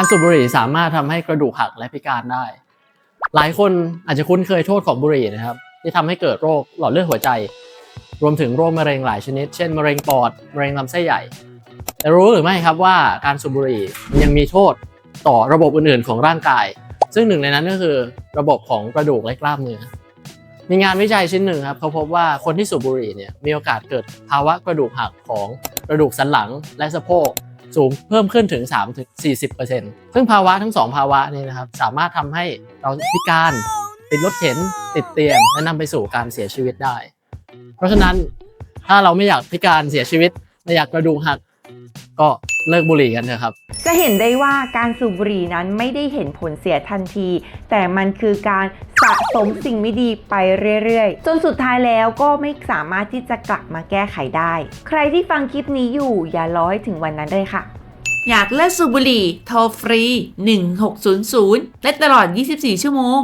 การสูบบุหรี่สามารถทำให้กระดูกหักและพิการได้ หลายคนอาจจะคุ้นเคยโทษของบุหรี่นะครับ ที่ทำให้เกิดโรคหลอดเลือดหัวใจ รวมถึงโรคมะเร็งหลายชนิด เช่นมะเร็งปอดมะเร็งลำไส้ใหญ่ แต่รู้หรือไม่ครับว่าการสูบบุหรี่มันยังมีโทษต่อระบบอื่นๆ ของร่างกาย ซึ่งหนึ่งในนั้นก็คือระบบของกระดูกและกล้ามเนื้อมีงานวิจัยชิ้นหนึ่งครับเขาพบว่าคนที่สูบบุหรี่เนี่ยมีโอกาสเกิดภาวะกระดูกหักของกระดูกสันหลังและสะโพก สูงเพิ่มขึ้นถึง 3-40%ซึ่งภาวะทั้งสองภาวะนี้นะครับสามารถทำให้เราพิการติดรถเข็นติดเตียงและนำไปสู่การเสียชีวิตได้ เพราะฉะนั้นถ้าเราไม่อยากพิการเสียชีวิตไม่อยากกระดูกหักก็เลิกบุหรี่กันเถอะครับ จะเห็นได้ว่าการสูบบุหรี่นั้นไม่ได้เห็นผลเสียทันที แต่มันคือการะสมสิ่งไม่ดีไปเรื่อยๆ จนสุดท้ายแล้วก็ไม่สามารถที่จะกลับมาแก้ไขได้ ใครที่ฟังคลิปนี้อยู่อย่ารอให้ถึงวันนั้นเลยค่ะ อยากเลิกสูบบุหรี่โทรฟรี 1600 และตลอด 24 ชั่วโมง